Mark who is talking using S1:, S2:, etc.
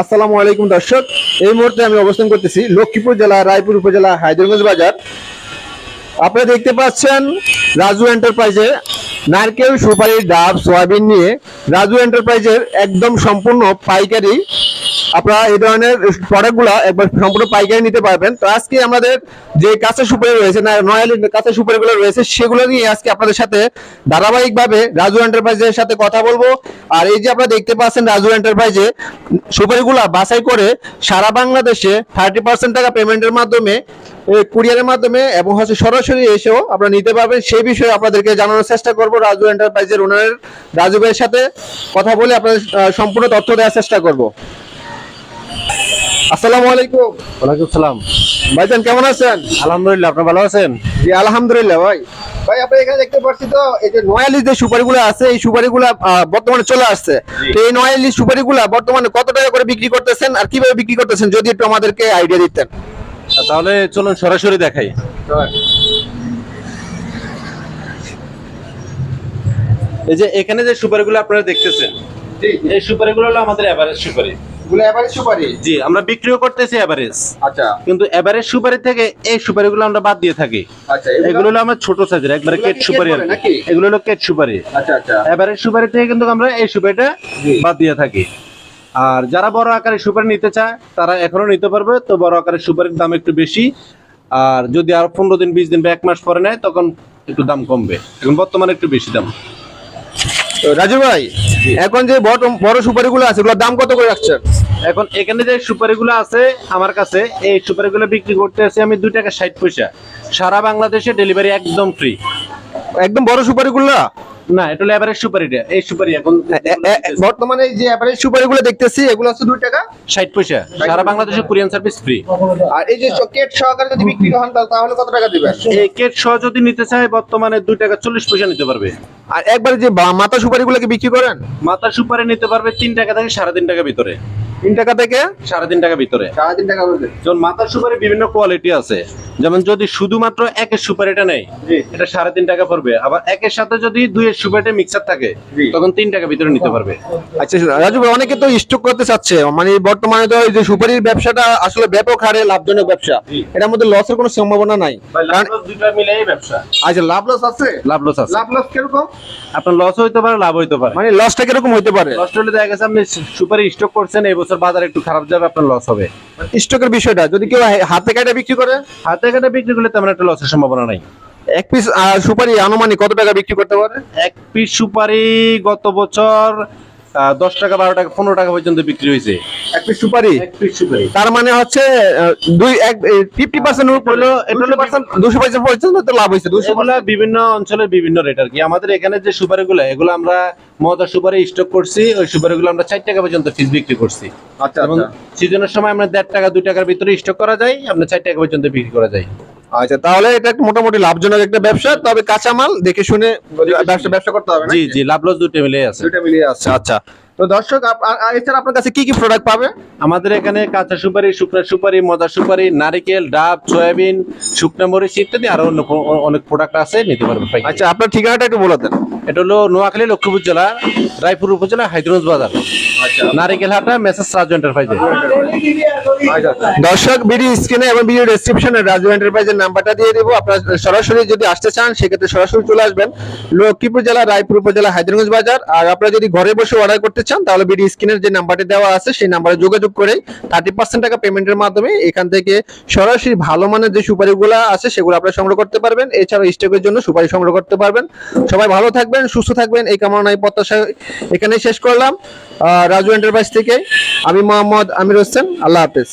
S1: আসসালামু আলাইকুম দর্শক। এই মুহূর্তে আমি অবস্থান করতেছি লক্ষ্মীপুর জেলা, রায়পুর উপজেলা হায়দরগঞ্জ বাজার। আপনারা দেখতে পাচ্ছেন রাজু এন্টারপ্রাইজে নারকেল সুপারি ডাব, সয়াবিন নিয়ে রাজু এন্টারপ্রাইজের একদম সম্পূর্ণ পাইকারি আপনারা এই ধরনের প্রোডাক্টগুলো একবার সম্পূর্ণ পাইকারি নিতে পারবেন। তো আজকে আমাদের যে কাঁচা সুপারি রয়েছে, না নয়ালি কাঁচা সুপারিগুলো রয়েছে, সেগুলো নিয়ে আজকে আপনাদের সাথে ধারাবাহিকভাবে রাজু এন্টারপ্রাইজের সাথে কথা বলব। আর এই যে আপনারা দেখতে পাচ্ছেন রাজু এন্টারপ্রাইজে সুপারিগুলা বাছাই করে সারা বাংলাদেশে থার্টি পার্সেন্ট টাকা পেমেন্টের মাধ্যমে কুরিয়ারের মাধ্যমে এবং হচ্ছে সরাসরি এসেও আপনারা নিতে পারবেন। সেই বিষয়ে আপনাদেরকে জানানোর চেষ্টা করব রাজু এন্টারপ্রাইজের ওনারের রাজু ভাইয়ের সাথে। কথা বলে আপনাদের সম্পূর্ণ তথ্য দেওয়ার চেষ্টা করব। আসসালামু আলাইকুম।
S2: ওয়ালাইকুম সালাম।
S1: ভাইজান কেমন আছেন?
S2: আলহামদুলিল্লাহ আপনি ভালো আছেন?
S1: জি আলহামদুলিল্লাহ ভাই। ভাই আপনি এখানে দেখতে পাচ্ছি তো এই যে নয়ালি যে সুপারিগুলো আছে এই সুপারিগুলো বর্তমানে চলে আসছে। তো এই নয়ালি সুপারিগুলো বর্তমানে কত টাকা করে বিক্রি করতেছেন আর কীভাবে বিক্রি করতেছেন যদি একটু আমাদেরকে আইডিয়া দিতেন।
S2: তাহলে চলুন সরাসরি দেখাই। এই যে এখানে যে সুপারিগুলো আপনারা দেখতেছেন এই সুপারিগুলো হলো আমাদের এভারেজ সুপারি।
S1: এভারেজ সুপারি?
S2: জি আমরা বিক্রিও করতেছি এভারেজ
S1: আচ্ছা।
S2: কিন্তু এভারেজ সুপারি থেকে এই সুপারিগুলো আমরা বাদ দিয়ে থাকি।
S1: আচ্ছা
S2: এগুলো হলো আমরা ছোট সাইজের একবারে কেট সুপারি আর? এগুলো হলো কেট সুপারি।
S1: আচ্ছা আচ্ছা।
S2: এভারেজ সুপারি থেকে কিন্তু আমরা এই সুপারিটা বাদ দিয়ে থাকি। আর যারা বড় আকারের সুপারি নিতে চায় তারা এখনও নিতে পারবে তো বড় আকারের সুপারির দাম একটু বেশি। আর যদি আর পনেরো দিন বিশ দিন বা এক মাস পরে নেয় তখন একটু দাম কমবে। এখন বর্তমানে একটু বেশি দাম।
S1: তো রাজু ভাই এখন যে বড় বড় সুপারিগুলো আছে ওগুলোর দাম কত করে রাখছেন
S2: এখন এখানে যে সুপারিগুলো আছে আমার কাছে এই সুপারিগুলো বিক্রি করতে আছি আমি দুই টাকা ষাট পয়সা। সারা বাংলাদেশে ডেলিভারি একদম ফ্রি
S1: একদম বড় সুপারিগুলো?
S2: না এটা হলো এভারেজ সুপারিটা এই সুপারি এখন
S1: বর্তমানে যে এভারেজ সুপারিগুলো দেখতেছি এগুলো হচ্ছে দুই টাকা।
S2: ষাট পয়সা। সারা বাংলাদেশে কুরিয়ান সার্ভিস ফ্রি
S1: আর এই যে কেট সহকারে যদি বিক্রি হন তাহলে- কত টাকা দিবেন?
S2: এই কেট সহ যদি নিতে চায় বর্তমানে দুই টাকা চল্লিশ পয়সা নিতে পারবে।
S1: আর একবার যে মাথা সুপারিগুলোকে বিক্রি করেন?
S2: মাথা সুপারি নিতে পারবে তিন টাকা থেকে সাড়ে তিন টাকা ভিতরে।
S1: তিন টাকা থেকে
S2: সাড়ে তিন টাকা ভিতরে।
S1: সাড়ে তিন টাকা বলতে
S2: যেমন মাথার সুপারি বিভিন্ন কোয়ালিটি আছে। যেমন যদি শুধুমাত্র একের সুপারিটা নেই এটা সাড়ে তিন টাকা পড়বে। আবার একের সাথে যদি দুইয়ের সুপারিটা মিক্সার থাকে তখন তিন টাকা ভিতরে নিতে পারবে।
S1: আচ্ছা রাজু ভাই অনেকে তো স্টক করতে চাচ্ছে। মানে বর্তমানে তো এই যে সুপারির ব্যবসাটা আসলে ব্যাপক হারে লাভজনক ব্যবসা। এটার মধ্যে লসের কোনো সম্ভাবনা নাই। কারণ
S2: দুইটা মিলেই ব্যবসা।
S1: আচ্ছা লাভ লস আছে?
S2: লাভ লস আছে।
S1: লাভ লস কীরকম?
S2: আপনার লস হইতে পারে লাভ হইতে পারে।
S1: মানে লসটা কীরকম হইতে পারে?
S2: লস হলে দেখা গেছে আপনি সুপারি স্টক করছেন এই বছর বাজার একটু খারাপ যাবে আপনার লস হবে।
S1: স্টকের বিষয়টা যদি কেউ হাতে কাটা বিক্রি করে?
S2: হাতে কাটা বিক্রি করলে তেমন একটা লসের সম্ভাবনা নাই।
S1: এক পিস সুপারি আনুমানিক কত টাকা বিক্রি করতে পারে?
S2: এক পিস সুপারি গত বছর দশ টাকা বারো টাকা পনেরো টাকা পর্যন্ত বিক্রি হয়েছে।
S1: এক পিস সুপারি? তার মানে হচ্ছে দুই এক ফিফটি পার্সেন্ট হলো
S2: এটা হলো
S1: পার্সেন্ট দুশো পঞ্চাশ পর্যন্ত তো লাভ হয়েছে। দুশো
S2: বিভিন্ন অঞ্চলের বিভিন্ন রেট আর কি। আমাদের এখানে যে সুপারি গুলো এগুলো আমরা মদা সুপারি স্টক করছি ওই সুপারি গুলো আমরা চার টাকা পর্যন্ত ফিস বিক্রি করছি।
S1: আচ্ছা
S2: এবং সিজনের সময় আমরা দেড় টাকা দুই টাকার ভিতরে স্টক করা যায় আমরা চার টাকা পর্যন্ত বিক্রি করা যায়।
S1: আচ্ছা তাহলে এটা একটা মোটামুটি লাভজনক একটা ব্যবসা তবে কাঁচামাল দেখে শুনে ব্যবসা ব্যবসা করতে হবে
S2: জি জি লাভ লস দুটো মিলে আছে।
S1: দুটো মিলিয়ে আছে আচ্ছা। তো দর্শক এছাড়া আপনার কাছে কি কি প্রোডাক্ট পাবে?
S2: আমাদের এখানে কাঁচা সুপারি শুকনা সুপারি মদা সুপারি নারিকেল ডাব সয়াবিন শুকনা মরিচ ইত্যাদি আরও অন্য অনেক প্রোডাক্ট আছে নিতে পারবেন।
S1: আচ্ছা আপনার ঠিকানাটা একটু বলে দেন।
S2: এটা হলো নোয়াখালী লক্ষ্মীপুর জেলা রায়পুর উপজেলা হাইদ্রগঞ্জ বাজার। নারিকেল হাটা মেসেজ রাজু এন্টারপ্রাইজে।
S1: দর্শক ভিডিও স্ক্রিনে এবং ভিডিও ডেসক্রিপশনে রাজু এন্টারপ্রাইজের নাম্বারটা দিয়ে দেবো। আপনারা সরাসরি যদি আসতে চান সেক্ষেত্রে সরাসরি চলে আসবেন। লক্ষ্মীপুর জেলা রায়পুর উপজেলা হায়দ্রাবাদ বাজার। আর আপনারা যদি ঘরে বসে অর্ডার করতে চান, তাহলে ভিডিও স্ক্রিনের যে নাম্বারটি দেওয়া আছে, সেই নাম্বারে যোগাযোগ করে থার্টি পার্সেন্ট টাকা পেমেন্টের মাধ্যমে এখান থেকে সরাসরি ভালো মানের যে সুপারিগুলো আছে, সেগুলো আপনারা সংগ্রহ করতে পারবেন। এছাড়াও স্টকের জন্য সুপারি সংগ্রহ করতে পারবেন। সবাই ভালো থাকবেন, সুস্থ থাকবেন, এই কামনায় প্রত্যাশা এখানেই শেষ করলাম। রাজু এন্টারপ্রাইজ থেকে আমি মোহাম্মদ আমির হোসেন, আল্লাহ হাফেজ।